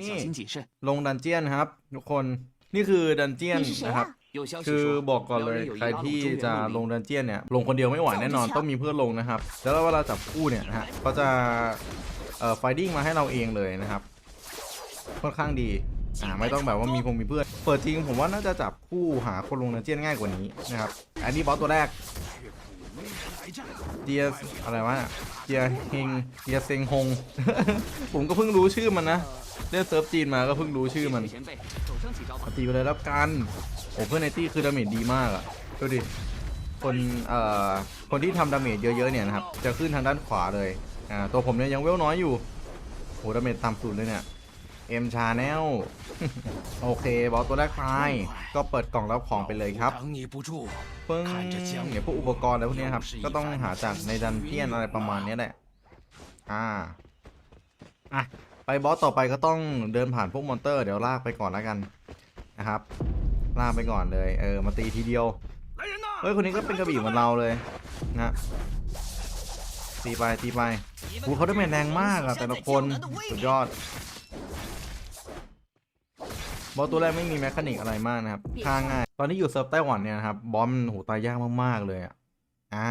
นี่ ลงดันเจียนครับ ทุกคนนี่คือดันเจียนนะครับ คือบอกก่อนเลยใครที่จะลงดันเจียนเนี่ย ลงคนเดียวไม่ไหวแน่นอนต้องมีเพื่อนลงนะครับ แล้วเวลาจับคู่เนี่ยนะฮะก็จะเอ่อไฟดิ้งมาให้เราเองเลยนะครับ ค่อนข้างดีอ่าไม่ต้องแบบว่ามีพงมีเพื่อน เปิดจริงผมว่าน่าจะจับคู่หาคนลงดันเจียนง่ายกว่านี้นะครับ อันนี้บอสตัวแรก เจียอะไรวะเจียเฮงเจียเซงฮง ผมก็เพิ่งรู้ชื่อมันนะเล่นเซิร์ฟจีนมาก็เพิ่งรู้ชื่อมันตีติเลยรับกันโอ้เพื่อนไนตี้คือดาเมจดีมากอะดูดิคนเอ่อคนที่ทำดาเมจเยอะๆเนี่ยนะครับจะขึ้นทางด้านขวาเลยอ่าตัวผมเนี่ยยังเวลน้อยอยู่โหดาเมจต่ำสุดเลยเนี่ย เอ็มชาแนลโอเค บอสตัวแรกตายก็เปิดกล่องรับของไปเลยครับเพิ่งเนี่ยพวกอุปกรณ์อะไรพวกนี้ครับ ก็ต้องหาจากในดันเทียนอะไรประมาณนี้แหละ อ่า อะ ไปบอสต่อไปก็ต้องเดินผ่านพวกมอนเตอร์ เดี๋ยวลากไปก่อนแล้วกันนะครับ ลากไปก่อนเลย เออ มาตีทีเดียว เฮ้ย คนนี้ก็เป็นกระบี่เหมือนเราเลยนะตีไปตีไปหูเขาได้แมนแรงมากอะแต่ละคนสุดยอด บอสตัวแรกไม่มีแมคานิกอะไรมากนะครับฆ่างง่าย ตอนที่อยู่เซิร์ฟไต้หวันเนี่ยนะครับ บอสมัโหตายยากมากๆเลยอะอ่า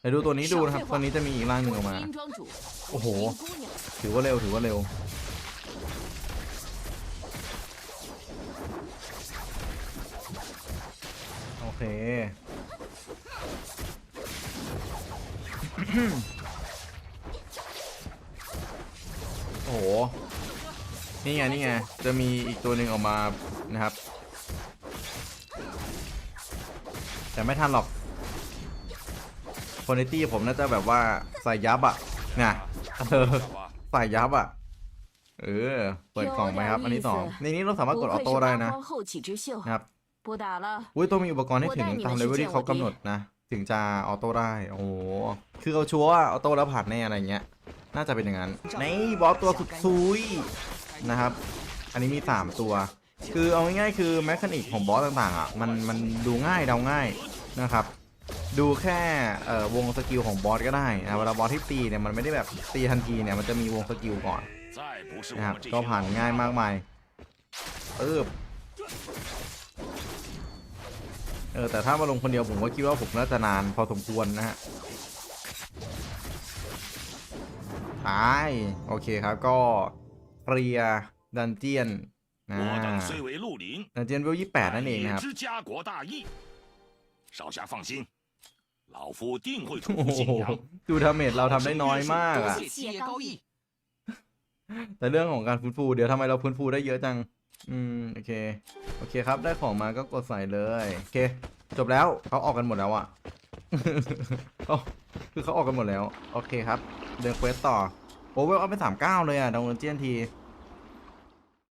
ไปดูตัวนี้ดูนะครับ ตัวนี้จะมีอีกร่างหนึ่งออกมา โอ้โห ถือว่าเร็วถือว่าเร็ว โอเค โอ้โห นี่ไงนี่ไงจะมีอีกตัวหนึ่งออกมานะครับ แต่ไม่ทันหรอกคนในตี้ผมน่าจะแบบว่าใส่ยับอะนะเออใส่ยับอะเออเปิดกล่องไหมครับ อันนี้สองในนี้เราสามารถกดออโต้ได้นะครับอุ้ยตัวมีอุปกรณ์ให้ถึงตามเลเวลที่เขากำหนดนะ ถึงจะออโต้ได้ โอ้โหคือเอาชัวร์ออโต้แล้วผ่านแน่อะไรเงี้ยน่าจะเป็นอย่างนั้นในบอสตัวสุดซุย นะครับ อันนี้มี 3 ตัว คือเอาง่ายๆคือแมคคานิกของบอสต่างๆอะมันมันดูง่ายเดาง่ายนะครับ ดูแค่วงสกิลของบอสก็ได้นะเวลาบอสที่ตีเนี่ยมันไม่ได้แบบตีทันทีเนี่ยมันจะมีวงสกิลก่อนนะครับก็ผ่านง่ายมากมายเออเออแต่ถ้ามาลงคนเดียวผมก็คิดว่าผมน่าจะนานพอสมควรนะฮะตายโอเคครับก็ เรียดันเจียนนะดันเจียนเวลยี่แปดนั่นเองครับโอ้ดูทาเมจเราทำได้น้อยมากอะแต่เรื่องของการฟื้นฟูเดี๋ยวทำไมเราฟื้นฟูได้เยอะจัง อืม โอเค โอเคครับ ได้ของมาก็กดใส่เลย โอเค จบแล้วเขาออกกันหมดแล้วอะ่ะคือเขาออกกันหมดแล้ว โอเคครับ เดินเควสต่อ โอเวอร์เอาไปสามเก้าเลยอะดาวน์เจียนที